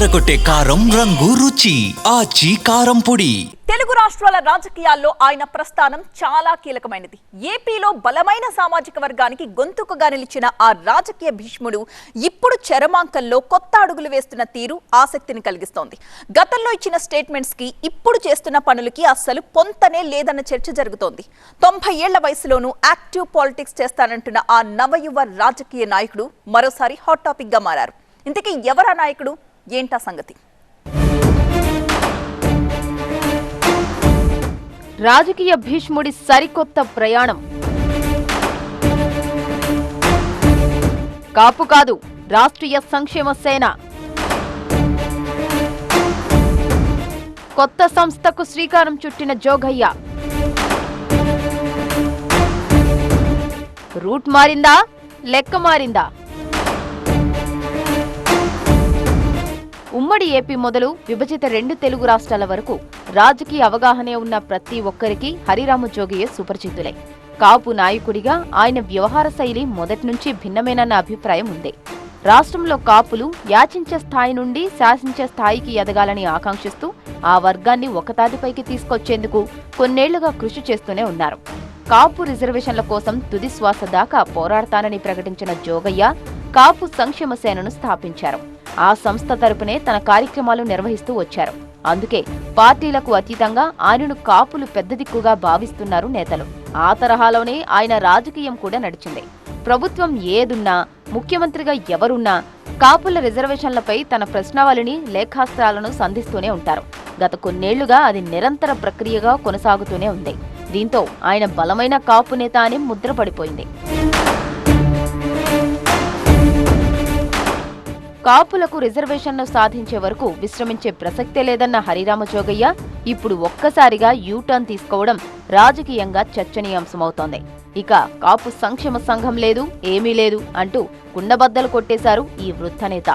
ఎర్రగొట్టే కారం రంగు రుచి ఆచి కారం పొడి. తెలుగు రాష్ట్రాల రాజకీయాల్లో ఆయన ప్రస్థానం చాలా కీలకమైనది. ఏపీలో బలమైన సామాజిక వర్గానికి గొంతుకుగా నిలిచిన ఆ రాజకీయ భీష్ముడు ఇప్పుడు చరమాంకంలో కొత్త అడుగులు వేస్తున్న తీరు ఆసక్తిని కలిగిస్తోంది. గతంలో ఇచ్చిన స్టేట్మెంట్స్కి ఇప్పుడు చేస్తున్న పనులకి అస్సలు పొంతనే లేదన్న చర్చ జరుగుతోంది. తొంభై ఏళ్ళ వయసులోనూ యాక్టివ్ పాలిటిక్స్ చేస్తానంటున్న ఆ నవయువ రాజకీయ నాయకుడు మరోసారి హాట్ టాపిక్గా మారారు. ఇంతకీ ఎవరా నాయకుడు? ఏంటా సంగతి? రాజకీయ భీష్ముడి సరికొత్త ప్రయాణం. కాపు కాదు రాష్ట్రీయ సంక్షేమ సేన. కొత్త సంస్థకు శ్రీకారం చుట్టిన జోగయ్య. రూట్ మారిందా లెక్క మారిందా? ఉమ్మడి ఏపీ మొదలు విభజిత రెండు తెలుగు రాష్ట్రాల వరకు రాజకీయ అవగాహనే ఉన్న ప్రతి ఒక్కరికి హరిరామ జోగియే సుపరిచితులే. కాపు నాయకుడిగా ఆయన వ్యవహార శైలి మొదటి నుంచి భిన్నమేనన్న అభిప్రాయం ఉంది. రాష్ట్రంలో కాపులు యాచించే స్థాయి నుండి శాసించే స్థాయికి ఎదగాలని ఆకాంక్షిస్తూ ఆ వర్గాన్ని ఒకతాటిపైకి తీసుకొచ్చేందుకు కొన్నేళ్ళుగా కృషి చేస్తూనే ఉన్నారు. కాపు రిజర్వేషన్ల కోసం తుది శ్వాస దాకా పోరాడతానని ప్రకటించిన జోగయ్య కాపు సంక్షేమ సేనను స్థాపించారు. ఆ సంస్థ తరపునే తన కార్యక్రమాలు నిర్వహిస్తూ వచ్చారు. అందుకే పార్టీలకు అతీతంగా ఆయనను కాపులు పెద్ద దిక్కుగా భావిస్తున్నారు నేతలు. ఆ తరహాలోనే ఆయన రాజకీయం కూడా నడిచింది. ప్రభుత్వం ఏదున్నా ముఖ్యమంత్రిగా ఎవరున్నా కాపుల రిజర్వేషన్లపై తన ప్రశ్నావళిని లేఖాస్త్రాలను సంధిస్తూనే ఉంటారు. గత కొన్నేళ్ళుగా అది నిరంతర ప్రక్రియగా కొనసాగుతూనే ఉంది. దీంతో ఆయన బలమైన కాపు నేత అని ముద్రపడిపోయింది కాపులకు రిజర్వేషన్ను సాధించే వరకు విశ్రమించే ప్రసక్తే లేదన్న హరిరామ జోగయ్య ఇప్పుడు ఒక్కసారిగా యూటర్న్ తీసుకోవడం రాజకీయంగా చర్చనీయాంశమవుతోంది. ఇక కాపు సంక్షేమ సంఘం లేదు ఏమీ లేదు అంటూ కుండబద్దలు కొట్టేశారు ఈ వృద్ధ నేత.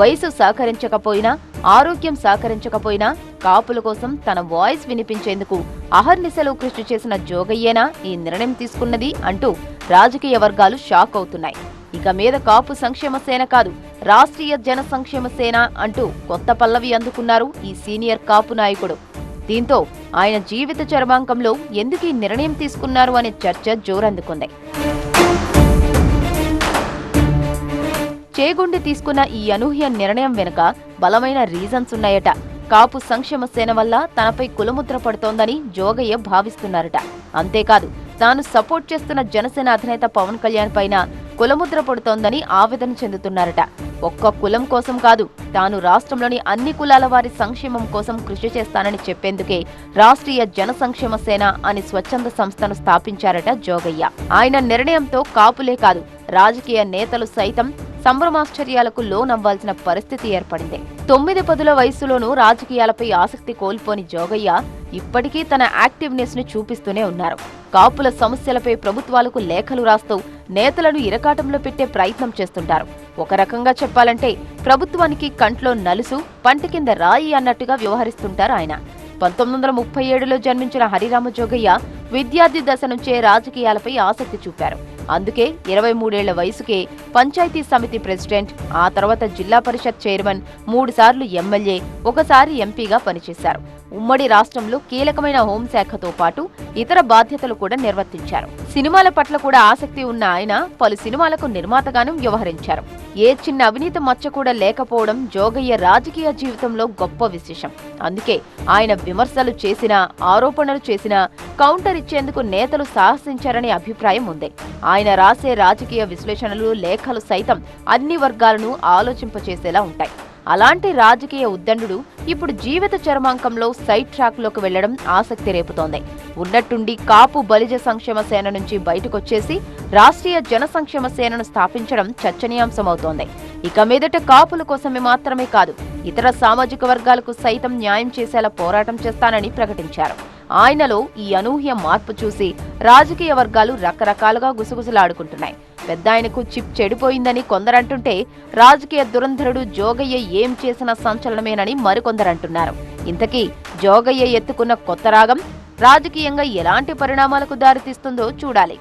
వయసు సహకరించకపోయినా ఆరోగ్యం సహకరించకపోయినా కాపుల కోసం తన వాయిస్ వినిపించేందుకు అహర్నిశలు కృషి చేసిన జోగయ్యేనా ఈ నిర్ణయం తీసుకున్నది అంటూ రాజకీయ వర్గాలు షాక్ అవుతున్నాయి. ఇక మీద కాపు సంక్షేమ సేన కాదు రాష్ట్రీయ జన సంక్షేమ సేన అంటూ కొత్త పల్లవి అందుకున్నారు ఈ సీనియర్ కాపు నాయకుడు. దీంతో ఆయన జీవిత చరమాంకంలో ఎందుకు ఈ నిర్ణయం తీసుకున్నారు అనే చర్చ జోరందుకుంది. చేగుండి తీసుకున్న ఈ అనూహ్య నిర్ణయం వెనుక బలమైన రీజన్స్ ఉన్నాయట. కాపు సంక్షేమ సేన వల్ల తనపై కులముద్ర పడుతోందని జోగయ్య భావిస్తున్నారట. అంతేకాదు తాను సపోర్ట్ చేస్తున్న జనసేన అధినేత పవన్ కళ్యాణ్ పైన కులముద్ర పడుతోందని ఆవేదన చెందుతున్నారట. ఒక్క కులం కోసం కాదు తాను రాష్ట్రంలోని అన్ని కులాల వారి సంక్షేమం కోసం కృషి చేస్తానని చెప్పేందుకే రాష్ట్రీయ జన సంక్షేమ సేన అని స్వచ్ఛంద సంస్థను స్థాపించారట జోగయ్య. ఆయన నిర్ణయంతో కాపులే కాదు రాజకీయ నేతలు సైతం సంభ్రమాశ్చర్యాలకు లోనవ్వాల్సిన పరిస్థితి ఏర్పడింది. తొమ్మిది పదుల వయసులోనూ రాజకీయాలపై ఆసక్తి కోల్పోని జోగయ్య ఇప్పటికీ తన యాక్టివ్నెస్ను చూపిస్తూనే ఉన్నారు. కాపుల సమస్యలపై ప్రభుత్వాలకు లేఖలు రాస్తూ నేతలను ఇరకాటంలో పెట్టే ప్రయత్నం చేస్తుంటారు. ఒక రకంగా చెప్పాలంటే ప్రభుత్వానికి కంట్లో నలుసు పంట కింద రాయి అన్నట్టుగా వ్యవహరిస్తుంటారు ఆయన. పంతొమ్మిది వందల ముప్పై ఏడులో జన్మించిన హరిరామ జోగయ్య విద్యార్థి దశ నుంచే రాజకీయాలపై ఆసక్తి చూపారు. అందుకే ఇరవై మూడేళ్ళ వయసుకే పంచాయతీ సమితి ప్రెసిడెంట్ ఆ తర్వాత జిల్లా పరిషత్ చైర్మన్ మూడుసార్లు ఎమ్మెల్యే ఒకసారి ఎంపీగా పనిచేశారు. ఉమ్మడి రాష్ట్రంలో కీలకమైన హోంశాఖతో పాటు ఇతర బాధ్యతలు కూడా నిర్వర్తించారు. సినిమాల పట్ల కూడా ఆసక్తి ఉన్న ఆయన పలు సినిమాలకు నిర్మాతగాను వ్యవహరించారు. ఏ చిన్న అవినీతి మచ్చ కూడా లేకపోవడం జోగయ్య రాజకీయ జీవితంలో గొప్ప విశేషం. అందుకే ఆయన విమర్శలు చేసినా ఆరోపణలు చేసినా కౌంటర్ ఇచ్చేందుకు నేతలు సాహసించారనే అభిప్రాయం ఉంది. ఆయన రాసే రాజకీయ విశ్లేషణలు లేఖలు సైతం అన్ని వర్గాలను ఆలోచింపచేసేలా ఉంటాయి. అలాంటి రాజకీయ ఉద్దండు ఇప్పుడు జీవిత చరమాంకంలో సైడ్ ట్రాక్లోకి వెళ్ళడం ఆసక్తి రేపుతోంది. ఉన్నట్టుండి కాపు బలిజ సంక్షేమ సేన నుంచి బయటకొచ్చేసి రాష్ట్రీయ జన సంక్షేమ సేనను స్థాపించడం చర్చనీయాంశమవుతోంది. ఇక మీదట కాపుల కోసమే మాత్రమే కాదు ఇతర సామాజిక వర్గాలకు సైతం న్యాయం చేసేలా పోరాటం చేస్తానని ప్రకటించారు. ఆయనలో ఈ అనూహ్య మార్పు చూసి రాజకీయ వర్గాలు రకరకాలుగా గుసగుసలాడుకుంటున్నాయి. పెద్ద ఆయనకు చిప్ చెడిపోయిందని కొందరంటుంటే రాజకీయ దురంధరుడు జోగయ్య ఏం చేసిన సంచలనమేనని మరికొందరంటున్నారు. ఇంతకీ జోగయ్య ఎత్తుకున్న కొత్త రాగం రాజకీయంగా ఎలాంటి పరిణామాలకు దారితీస్తుందో చూడాలి.